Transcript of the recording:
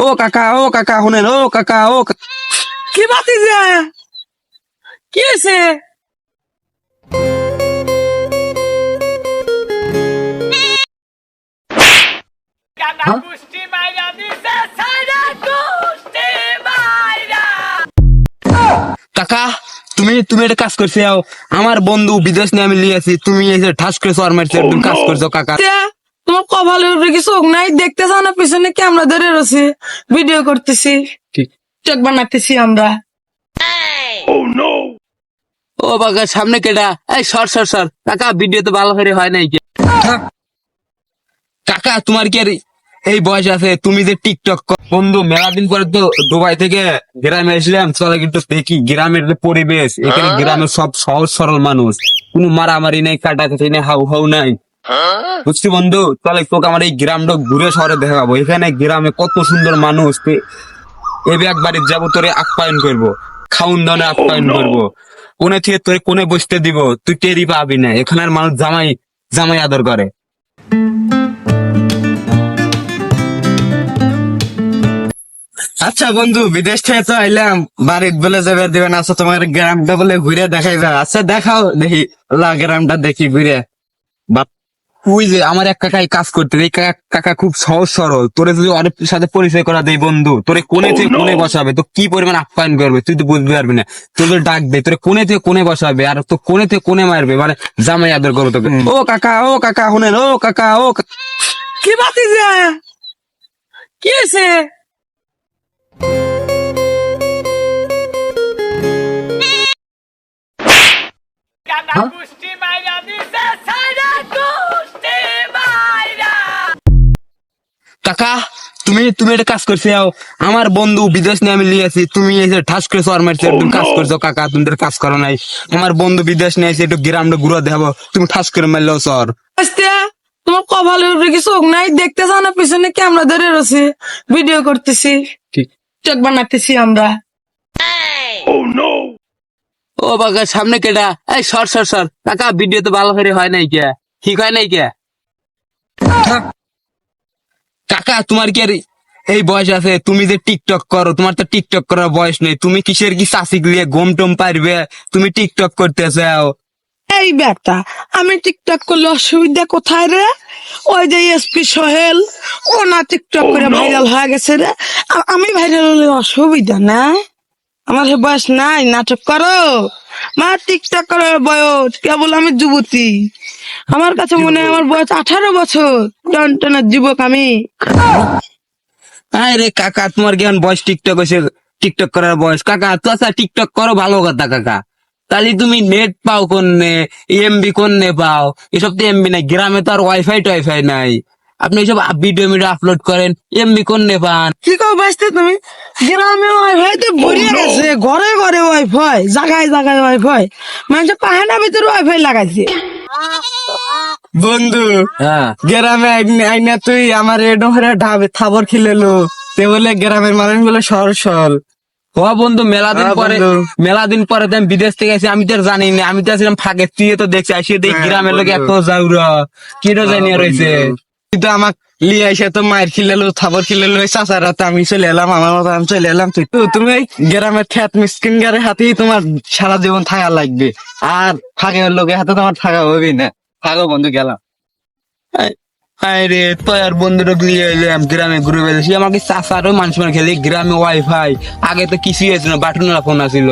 ও কাকা ও কাকা শুনেন ও কাকা ও কি বাতি যে? কি আছে কাকা তুমি তুমি একটা কাজ করছ আমার বন্ধু বিদেশ নিয়ে আমি লিয়ে আছি তুমি এসে ঠাস করে সর মারছো কাজ করছ কাকা। তোমার কপালে উপরে কি চোখ নাই? দেখতে চাও না? পিছনে ক্যামেরা ধরে রয়েছে। ভিডিও করতেছি। চোখ বানাতেছি আমরা। ও বাবা সামনে কেডা? এই সর সর সর। কাকা ভিডিও তো ভালো করে হয় নাই কাকা তোমার কি আর এই বয়স আছে? তুমি যে টিকটক কর- বন্ধু মেলা দিন পরে তো দুবাই থেকে গ্রামে এসলাম চলে কিন্তু দেখি গ্রামের যে পরিবেশ। এখানে গ্রামের সব সহজ সরল মানুষ। কোনো মারামারি নেই কাটাকাটি নেই হাউ হাউ নাই। বুঝছি বন্ধু? চলে তোকে আমার এই গ্রামটা ঘুরে শহরে দেখাবো। এখানে গ্রামে কত সুন্দর মানুষ তুই এবে একবারে যাব তোরে আপ্যায়ন করব। খাউন দানে আপ্যায়ন করব। কোনে থেকে তোরে কোনে বসতে দিব তুই টেরি পাবি না। এখানের মানুষ জামাই জামাই আদর করে। আচ্ছা বন্ধু বিদেশ থেকে তো আইলাম বাড়ির বলে যাবে দেবেন আচ্ছা তোমার গ্রামটা বলে ঘুরে দেখাইবে। আচ্ছা দেখাও দেখি লা গ্রামটা দেখি ঘুরে। বাপ ওই যে আমার এক কাকাই কাজ করতে এই কাকা কাকা খুব সহজ সরল। তোরে যদি অনেক সাথে পরিচয় করা দেয় বন্ধু তোরে কোনে থেকে কোনে বসাবে তো কি পরিমাণ আপ্যায়ন করবে তুই তো বুঝতে পারবি না। তোর তো ডাকবে তোরে কোনে থেকে কোনে বসাবে আর তো কোনে থেকে কোনে মারবে মানে জামাই আদর করবে তোকে। ও কাকা ও কাকা হুনেন ও কাকা ও কা- কি বাতি যা কি আছে কাকা তুমি তুমি একটা কাজ করছ আমার বন্ধু বিদেশ নিয়ে আমি লিয়ে আছি তুমি এসে ঠাস করে সর মারছো একদম কাজ করছ কাকা তুমি তো কাজ করো নাই। আমার বন্ধু বিদেশ নিয়ে এসে একটু গ্রামটা ঘুরে দেখাবো তুমি ঠাস করে মারলেও সর তোমার কপালে উপরে কি চোখ নাই? দেখতে চাও না পিছনে ক্যামেরা ধরে রয়েছে। ভিডিও করতেছি। ঠিক। চোখ বানাতেছি আমরা। ও বাবা সামনে কেডা? এই সর সর সর। কাকা ভিডিও তো ভালো করে হয় নাই কে? ঠিক হয় নাই কে। কাকা তোমার কি আর এই বয়স আছে? তুমি যে টিকটক করো তোমার তো টিকটক করার বয়স নেই। তুমি কিসের কি চাষিক লিয়ে গম টম পারবে? তুমি টিকটক করতে চাও এই ব্যাটা আমি টিকটক করলে অসুবিধা কোথায় রে? ওই যে এসপি সোহেল ও না টিকটক করে ভাইরাল হয়ে গেছে রে। আর আমি ভাইরাল হলে অসুবিধা না আমার সে বয়স নাই নাটক করো। মা টিকটক করার বয়স কেবল আমি যুবতী। আমার কাছে মনে হয় আমার বয়স আঠারো বছর। টনটনের যুবক আমি। আরে কাকা তোমার জ্ঞান বয়স টিকটক হয়েছে? টিকটক করার বয়স। কাকা তো আচ্ছা টিকটক করো ভালো কথা কাকা। তাহলে তুমি নেট পাও কোননে? এমবি কোননে পাও? এসব তো এমবি নাই গ্রামে তো আর ওয়াইফাই টাইফাই নাই। আপনি এইসব ভিডিও মিডিও আপলোড করেন এমবি কোননে পান? কি কো বাঁচতে তুমি? গ্রামে ওয়াইফাই তো ভরিয়ে গেছে ঘরে ঘরে ওয়াইফাই জায়গায় জায়গায় ওয়াইফাই মানুষ পাহাড়া ভিতরে ওয়াইফাই লাগাইছে। বন্ধু হ্যাঁ। গ্রামে আইন- তুই আমার এডো হরে ঢাবে থাবর খিলেলো। তে বলে গ্রামের মানুষ বলে সর সর ও বন্ধু মেলা দিন হ্যাঁ, পরে। মেলা দিন পরে তো আমি বিদেশ থেকে আসি আমি তো আর জানি না আমি তো আসলাম ফাঁকে তুই তো দেখছি আসি দেখ হ্যাঁ, গ্রামের লোক এত। যাউরা কি জানিয়ে রয়েছে তুই তো আমাক লিয়ে এসে তো মায়ের খিলেলো থাবর খিলেলো চাচারা তো আমি চলে এলাম আমার মতো আমি চলে এলাম। তুই তো তুমি গ্রামের খ্যাত মিসকিন গারের হাতেই তোমার সারা জীবন থাকা লাগবে। আর ফাঁকে লোকের হাতে তোমার থাকা হবে না। থাকো বন্ধু গেলাম। আরে তো আর বন্ধুরা নিয়ে এলাম গ্রামে ঘুরে বেড়েছি আমাকে চাষারও মানুষ মানে খেলে, গ্রামে ওয়াইফাই আগে তো কিছুই হয়েছিল না বাটন ফোন আছিল